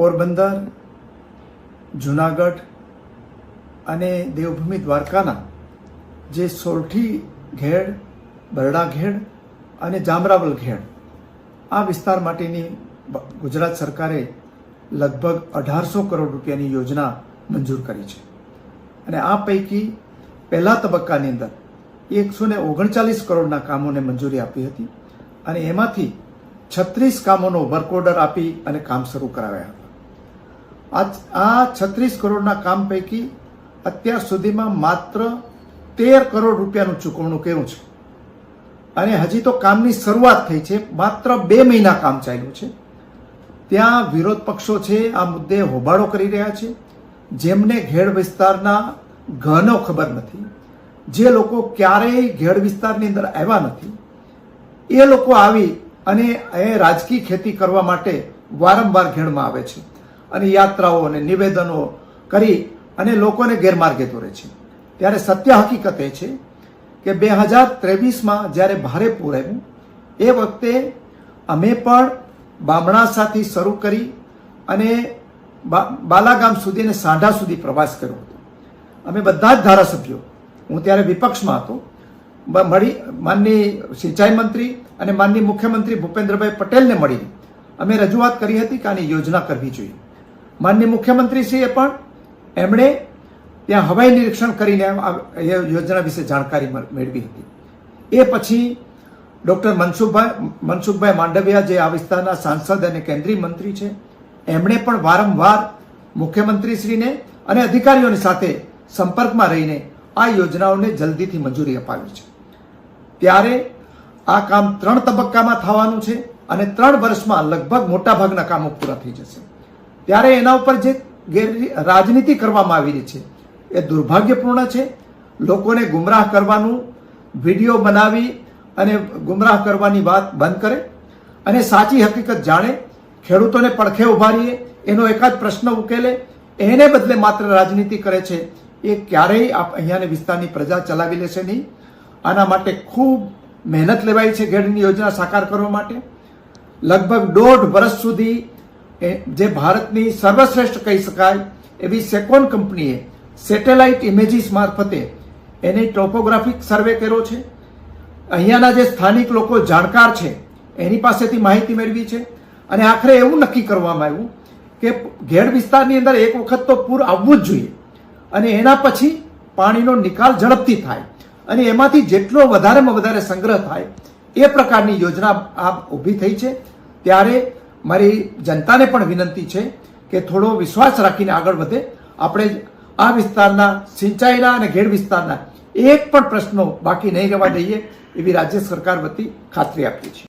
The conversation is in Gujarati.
પોરબંદર, જુનાગઢ અને દેવભૂમિ દ્વારકાના જે સોરઠી ઘેડ, બરડા ઘેડ અને જામરાવલ ઘેડ આ વિસ્તાર માટેની ગુજરાત સરકારે લગભગ અઢારસો કરોડ રૂપિયાની યોજના મંજૂર કરી છે. અને આ પૈકી પહેલા તબક્કાની અંદર એકસો ને ઓગણચાલીસ કરોડના કામોને મંજૂરી આપી હતી અને એમાંથી છત્રીસ કામોનો વર્ક ઓર્ડર આપી અને કામ શરૂ કરાવ્યા હતા. આ આ છત્રીસ કરોડના કામ પૈકી અત્યાર સુધીમાં માત્ર તેર કરોડ રૂપિયાનું ચૂકવણું કર્યું છે. અને હજી તો કામની શરૂઆત થઈ છે. માત્ર બે મહિના કામ ચાલ્યું છે. ત્યાં વિરોધ પક્ષો છે, આ મુદ્દે હોબાળો કરી રહ્યા છે. જેમને ઘેડ વિસ્તારના ઘનો ખબર નથી. જે લોકો ક્યારેય ઘેડ વિસ્તારની અંદર આવ્યા નથી. એ લોકો આવી અને એ રાજકીય ખેતી કરવા માટે વારંવાર ઘેડમાં આવે છે. અને યાત્રાઓ અને નિવેદનો કરી અને લોકોને ગેરમાર્ગે દોરે છે. ત્યારે સત્ય હકીકત એ છે કે બે હજાર ત્રેવીસમાં જ્યારે ભારે પૂર આવ્યું, એ વખતે અમે પણ બામણાસાથી શરૂ કરી અને બાલાગામ સુધી અને સાંઢા સુધી પ્રવાસ કર્યો હતો. અમે બધા જ ધારાસભ્યો, હું ત્યારે વિપક્ષમાં હતો મળી, માનની સિંચાઈ મંત્રી અને માનની મુખ્યમંત્રી ભૂપેન્દ્રભાઈ પટેલને મળી અમે રજૂઆત કરી હતી કે આની યોજના કરવી જોઈએ. માનની મુખ્યમંત્રીશ્રીએ પણ એમણે ત્યાં હવાઈ નિરીક્ષણ કરીને એ યોજના વિશે જાણકારી મેળવી હતી. એ પછી ડોક્ટર મનસુખભાઈ મનસુખભાઈ માંડવિયા જે આ વિસ્તારના સાંસદ અને કેન્દ્રીય મંત્રી છે, એમણે પણ વારંવાર મુખ્યમંત્રીશ્રીને અને અધિકારીઓની સાથે સંપર્કમાં રહીને આ યોજનાઓને જલ્દીથી મંજૂરી અપાવી છે. ત્યારે આ કામ ત્રણ તબક્કામાં થવાનું છે અને ત્રણ વર્ષમાં લગભગ મોટાભાગના કામો પૂરા થઈ જશે. ત્યારે એના ઉપર જે ગેર રાજનીતિ કરવામાં આવી રહી છે, એ દુર્ભાગ્યપૂર્ણ છે. લોકોને ગુમરાહ કરવાનું વીડિયો બનાવી અને ગુમરાહ કરવાની વાત બંધ કરે અને સાચી હકીકત જાણે, ખેડૂતોને પડખે ઉભારીએ, એનો એકાદ પ્રશ્ન ઉકેલે, એને બદલે માત્ર રાજનીતિ કરે છે, એ ક્યારેય આપ અહીંયાની વિસ્તારની પ્રજા ચલાવી લેશે નહીં. આના માટે ખૂબ મહેનત લેવાઈ છે ઘેડની યોજના સાકાર કરવા માટે. લગભગ દોઢ વર્ષ સુધી જે ભારતની સર્વશ્રેષ્ઠ કહી શકાય એવી સેકોન કંપનીએ સેટેલાઇટ ઇમેજીસ મારફતે એની ટોપોગ્રાફિક સર્વે કર્યો છે. અહીંયાના જે સ્થાનિક લોકો જાણકાર છે, એની પાસેથી માહિતી મેળવી છે. અને આખરે એવું નક્કી કરવામાં આવ્યું કે ઘેડ વિસ્તારની અંદર એક વખત તો પૂર આવવું જ જોઈએ. અને એના પછી પાણીનો નિકાલ ઝડપથી થાય. અને એમાંથી જેટલો વધારેમાં વધારે સંગ્રહ થાય, એ પ્રકારની યોજના આ ઊભી થઈ છે. ત્યારે મારી જનતાને પણ વિનંતી છે કે થોડો વિશ્વાસ રાખીને આગળ વધે. આપણે આ વિસ્તારના સિંચાઈના અને ઘેડ વિસ્તારના એક પણ પ્રશ્નો બાકી નહીં રહેવા દઈએ એવી રાજ્ય સરકાર વતી ખાતરી આપી છે